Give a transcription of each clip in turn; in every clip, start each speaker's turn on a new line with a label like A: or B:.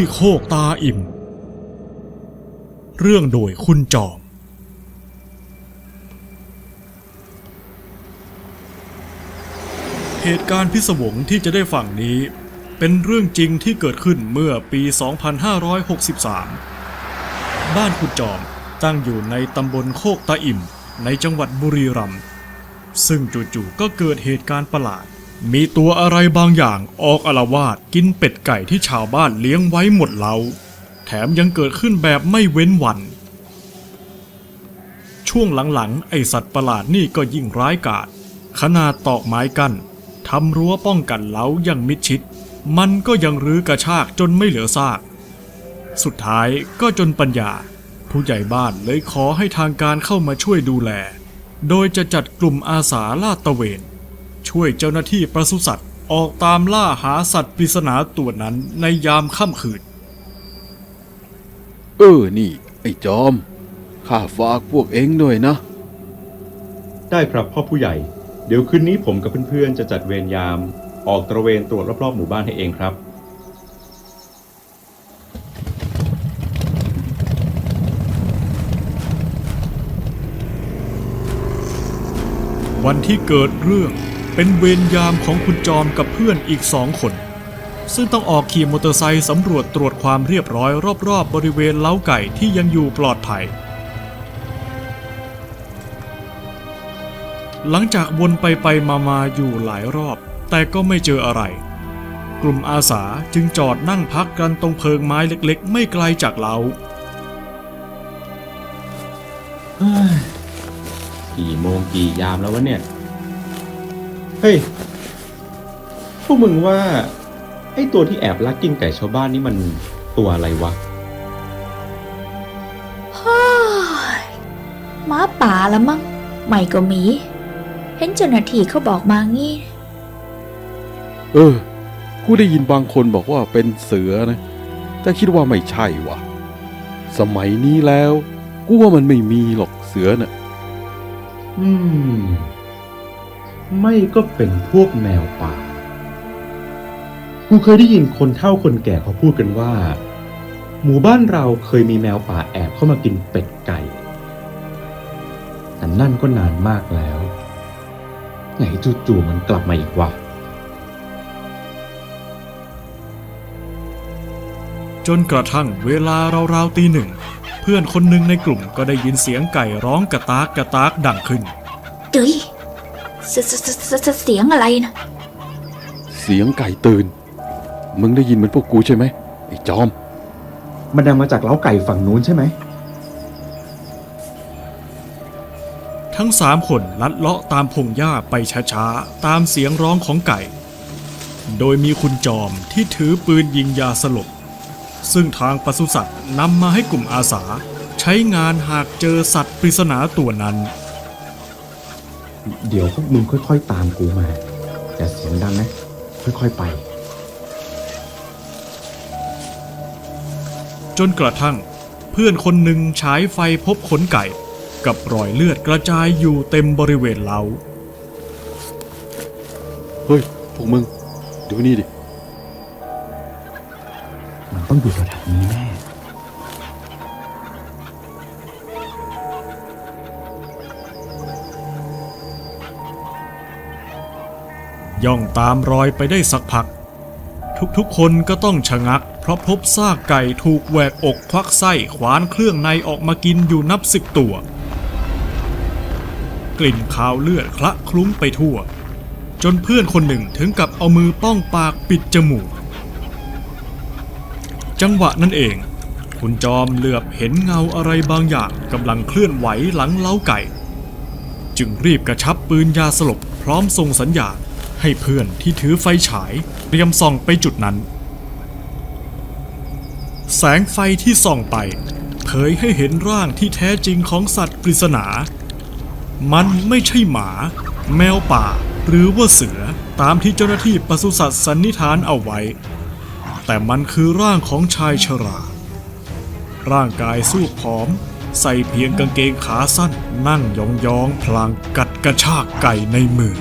A: ที่โคกตาอิ่ม เรื่องโดยคุณจอม เหตุการณ์พิศวงที่จะได้ฟังนี้ เป็นเรื่องจริงที่เกิดขึ้นเมื่อปี 2563 บ้านคุณจอมตั้งอยู่ในตำบลโคกตาอิ่มในจังหวัดบุรีรัมย์ซึ่งจู่ๆก็เกิดเหตุการณ์ประหลาด มีตัวอะไรบางอย่างออกอาละวาดกินเป็ดไก่ที่ชาวบ้านเลี้ยงไว้หมดเล้าแถมยังเกิดขึ้นแบบไม่เว้นวัน ช่วงหลังๆ ไอสัตว์ประหลาดนี่ก็ยิ่งร้ายกาจขนาดตอกไม้กัน้นทำรั้วป้องกันเล้าอย่างมิดชิด มันก็ยังรื้อกระชากจนไม่เหลือซาก สุดท้ายก็จนปัญญา ผู้ใหญ่บ้านเลยขอให้ทางการเข้ามาช่วยดูแล โดยจะจัดกลุ่มอาสาลาดตะเวน ช่วยเจ้าหน้าที่ปศุสัตว์ออกตามล่าหาสัตว์ปริศนาตัวนั้นในยามค่ำคืน
B: เออ นี่ ไอ้จอม ข้าฝากพวกเองด้วยนะ
C: ได้ครับพ่อผู้ใหญ่ เดี๋ยวคืนนี้ผมกับเพื่อนๆ จะจัดเวรยาม ออกตระเวนตรวจรอบๆหมู่บ้านให้เองครับ
A: วันที่เกิดเรื่อง เป็นเวรยามของคุณจอมกับเพื่อนอีกสองคน ซึ่งต้องออกขี่มอเตอร์ไซค์สำรวจตรวจความเรียบร้อยรอบๆบริเวณเล้าไก่ที่ยังอยู่ปลอดภัย หลังจากวนไปไปมามาอยู่หลายรอบ แต่ก็ไม่เจออะไร กลุ่มอาสาจึงจอดนั่งพักกันตรงเพิงไม้เล็กๆ ไม่ไกลจากเล้า
C: กี่โมงกี่ยามแล้ววะเนี่ย เฮ้ย พวกมึงว่า ไอ้ตัวที่แอบลักกินไก่ชาวบ้านนี่มันตัวอะไรวะ
D: ฮ้ยหมาป่าละมั้งไม่ก็หมี เห็นเจ้าหน้าที่เขาบอกมางี้
B: เออ กูได้ยินบางคนบอกว่าเป็นเสือนะ แต่คิดว่าไม่ใช่วะสมัยนี้แล้ว กูว่ามันไม่มีหรอกเสือน่ะ
C: อืม ไม่ก็เป็นพวกแมวป่า กูเคยได้ยินคนเฒ่าคนแก่เขาพูดกันว่า หมู่บ้านเราเคยมีแมวป่าแอบเข้ามากินเป็ดไก่แต่นั่นก็นานมากแล้ว ไหนจู่ๆมันกลับมาอีกวะ
A: จนกระทั่งเวลาราวๆตีหนึ่ง เพื่อนคนหนึ่งในกลุ่มก็ได้ยินเสียงไก่ร้องกระตากกระตากดังขึ้น
D: เฮ้ย เสเสเสเสเสเสียงอะไรนะ
B: เสียงไก่ตื่น มึงได้ยินเหมือนพวกกูใช่ไหมไอ้จอม
C: มันดังมาจากเล้าไก่ฝั่งนู้นใช่ไหม
A: ทั้งสามคนลัดเลาะตามพงหญ้าไปช้าๆ ตามเสียงร้องของไก่ โดยมีคุณจอมที่ถือปืนยิงยาสลบ ซึ่งทางปศุสัตว์นำมาให้กลุ่มอาสา ใช้งานหากเจอสัตว์ปริศนาตัวนั้น
C: เดี๋ยวพวกมึงค่อย ๆ ตามกูมา อย่าเสียงดังนะ ค่อยๆไป
A: จนกระทั่ง เพื่อนคนหนึ่งฉายไฟพบขนไก่ กับรอยเลือดกระจายอยู่เต็มบริเวณเล้า
B: เฮ้ย พวกมึง ดูนี่ดิ
C: มันต้องอยู่แถวๆนี้แน่
A: ย่องตามรอยไปได้สักพัก ทุกๆคนก็ต้องชะงัก เพราะพบซากไก่ถูกแหวกอกควักไส้ขวานเครื่องในออกมากินอยู่นับสิบตัว กลิ่นคาวเลือดคละคลุ้งไปทั่ว จนเพื่อนคนหนึ่งถึงกับเอามือป้องปากปิดจมูก จังหวะนั้นเองคุณจอมเหลือบเห็นเงาอะไรบางอย่างกำลังเคลื่อนไหวหลังเล้าไก่ จึงรีบกระชับปืนยาสลบพร้อมส่งสัญญาณ ให้เพื่อนที่ถือไฟฉายเตรียมส่องไปจุดนั้น แสงไฟที่ส่องไปเผยให้เห็นร่างที่แท้จริงของสัตว์ปริศนา มันไม่ใช่หมา แมวป่า หรือว่าเสือตามที่เจ้าหน้าที่ปศุสัตว์สันนิษฐานเอาไว้ แต่มันคือร่างของชายชรา ร่างกายสู้ผอม ใส่เพียงกางเกงขาสั้นนั่งยองๆพลางกัดกระชากไก่ในมือ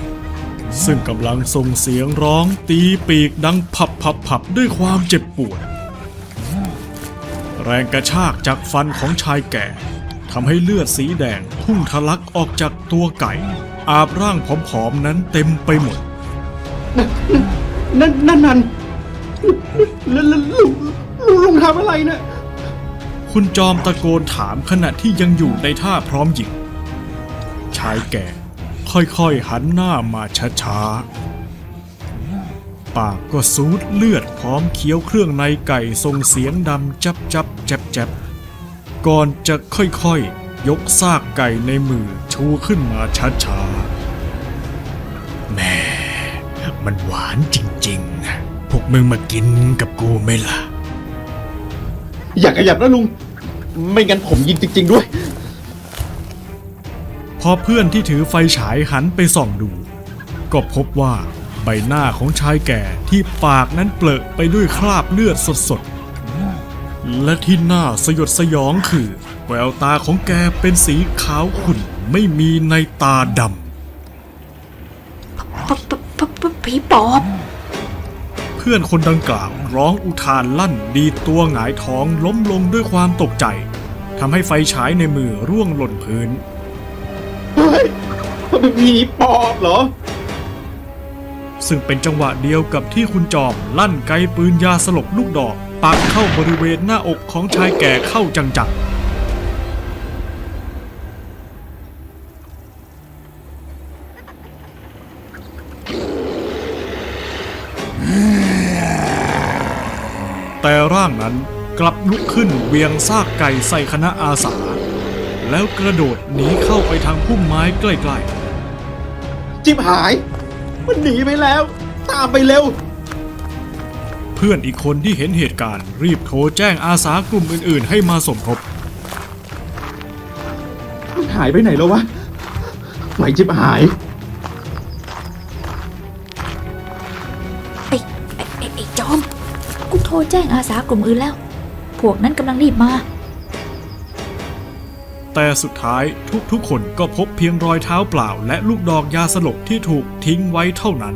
A: ซึ่งกำลังส่งเสียงร้องตีปีกดังพับพับพับด้วยความเจ็บปวด แรงกระชากจากฟันของชายแก่ทำให้เลือดสีแดงพุ่งทะลักออกจากตัวไก่ อาบร่างผอมๆนั้นเต็มไปหมด
C: นั่นนั่นนั่นแล้วลุงลุงลุงทำอะไรนะ
A: คุณจอมตะโกนถามขณะที่ยังอยู่ในท่าพร้อมหยิงชายแก่ ค่อยๆหันหน้ามาช้าๆ ปากก็ซูดเลือดพร้อมเคี้ยวเครื่องในไก่ส่งเสียงดำจับจับแจบแจบก่อนจะค่อยๆ ยกซากไก่ในมือชูขึ้นมาช้าๆ แม่ มันหวานจริงๆนะพวกมึงมากินกับกูไหมล่ะ
C: อย่าขยับนะลุง ไม่งั้นผมยิงจริง ๆ ด้วย
A: พอเพื่อนที่ถือไฟฉายหันไปส่องดู ก็พบว่าใบหน้าของชายแก่ที่ปากนั้นเปลอะไปด้วยคราบเลือดสดๆ และที่น่าสยดสยองคือ แววตาของแกเป็นสีขาวขุ่นไม่มีในตาด
D: ปปปปผีปอบำ
A: เพื่อนคนดังกล่าวร้องอุทานลั่นดีดตัวหงายท้องล้มลงด้วยความตกใจทำให้ไฟฉายในมือร่วงหล่นพื้น
C: เฮ้ย มันมีปอบเหรอ
A: ซึ่งเป็นจังหวะเดียวกับที่คุณจอมลั่นไกปืนยาสลบลูกดอก ปักเข้าบริเวณหน้าอกของชายแก่เข้าจังๆแต่ร่างนั้นกลับลุกขึ้นเวียงซากไก่ใส่คณะอาสา แล้วกระโดดหนีเข้าไปทางพุ่มไม้ใกล้ ๆ
C: จิบหาย มันหนีไปแล้ว ตามไปเร็ว
A: เพื่อนอีกคนที่เห็นเหตุการณ์ รีบโทรแจ้งอาสากลุ่มอื่นๆ ให้มาสมทบ
C: มันหายไปไหนแล้ววะไหนจิบหาย
D: ไอ้ไอ้ไอ้ไอ้จอม กูโทรแจ้งอาสากลุ่มอื่นแล้ว พวกนั้นกำลังรีบมา
A: แต่สุดท้ายทุกๆคนก็พบเพียงรอยเท้าเปล่า และลูกดอกยาสลบที่ถูกทิ้งไว้เท่านั้น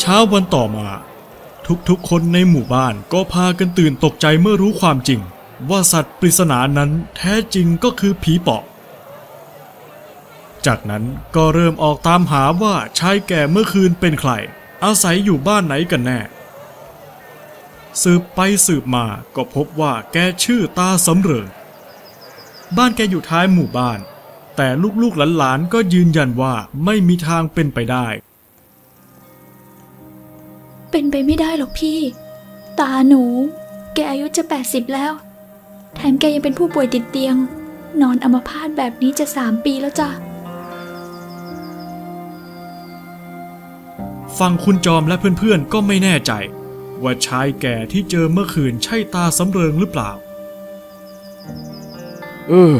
A: เช้าวันต่อมา ทุกๆคนในหมู่บ้านก็พากันตื่นตกใจเมื่อรู้ความจริง ว่าสัตว์ปริศนานั้นแท้จริงก็คือผีปอบจากนั้นก็เริ่มออกตามหาว่าชายแก่เมื่อคืนเป็นใคร อาศัยอยู่บ้านไหนกันแน่ สืบไปสืบมาก็พบว่าแกชื่อตาสำเริง บ้านแกอยู่ท้ายหมู่บ้าน แต่ลูกๆหลานๆก็ยืนยันว่าไม่มีทางเป็นไปได้
D: เป็นไปไม่ได้หรอกพี่ ตาหนู แกอายุจะ 80 แล้ว แถมแกยังเป็นผู้ป่วยติดเตียง นอนอัมพาตแบบนี้จะสามปีแล้วจ้ะ
A: ฟังคุณจอมและเพื่อนๆก็ไม่แน่ใจ ว่าชายแก่ที่เจอเมื่อคืนใช่ตาสำเริงหรือเปล่า
B: เออ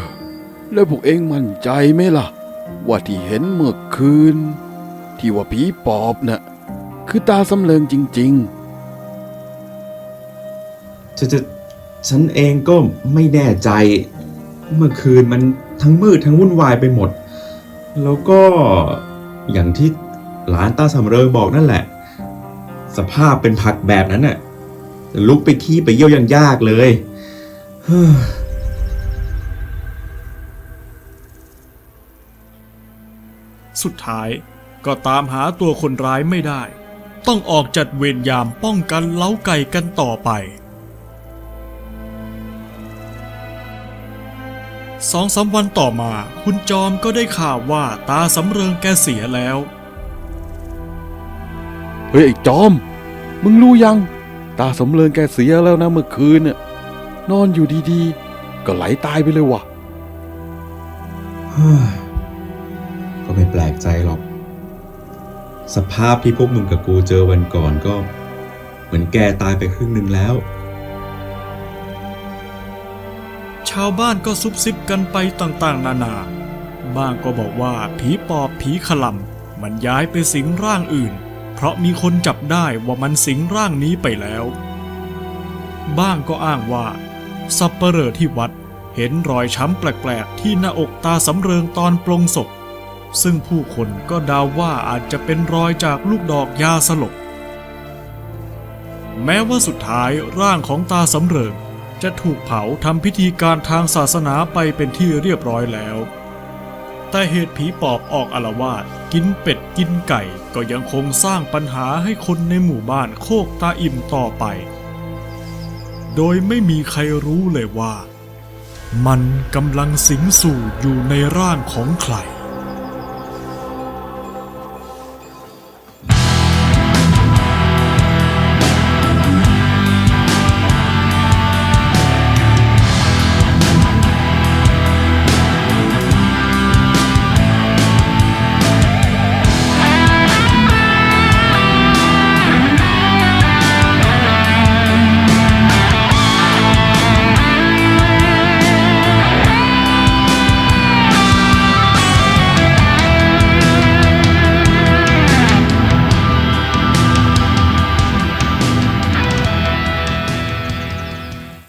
B: แล้วพวกเองมั่นใจไหมล่ะ ว่าที่เห็นเมื่อคืน ที่ว่าผีปอบน่ะคือตาสำเริงจริง
C: ฉันจะฉันเองก็ไม่แน่ใจ เมื่อคืนมันทั้งมืดทั้งวุ่นวายไปหมด แล้วก็อย่างที่หลานตาสำเริงบอกนั่นแหละ สภาพเป็นผักแบบนั้นน่ะจะลุกไปขี้ไปเยี่ยวยังยากเลย
A: สุดท้ายก็ตามหาตัวคนร้ายไม่ได้ ต้องออกจัดเวรยามป้องกันเล้าไก่กันต่อไปสองสามวันต่อมาคุณจอมก็ได้ข่าวว่าตาสำเริงแกเสียแล้ว
B: เฮ้ยไอ้จอม มึงรู้ยัง ตาสำเริงแกเสียแล้วนะเมื่อคืนน่ะนอนอยู่ดีๆ ก็ไหลตายไปเลยว่ะ
C: เฮ้ยก็ไม่แปลกใจหรอก สภาพที่พวกมึงกับกูเจอวันก่อนก็ เหมือนแกตายไปครึ่งหนึ่งแล้วา
A: วบ้านก็ซุบซิบกันไปต่างๆ นานา บ้างก็บอกว่าผีปอบผีขลำมันย้ายไปสิงร่างอื่น เพราะมีคนจับได้ว่ามันสิงร่างนี้ไปแล้ว บ้างก็อ้างว่า สับเปลอที่วัดเห็นรอยช้ำแปลกๆ ที่หน้าอกตาสำเริงตอนปลงศพ ซึ่งผู้คนก็เดาว่าอาจจะเป็นรอยจากลูกดอกยาสลบ แม้ว่าสุดท้ายร่างของตาสำเริงจะถูกเผาทำพิธีการทางศาสนาไปเป็นที่เรียบร้อยแล้ว แต่เหตุผีปอบออกอารวาสกินเป็ดกินไก่ ก็ยังคงสร้างปัญหาให้คนในหมู่บ้านโคกตาอิ่มต่อไป โดยไม่มีใครรู้เลยว่า มันกำลังสิงสู่อยู่ในร่างของใคร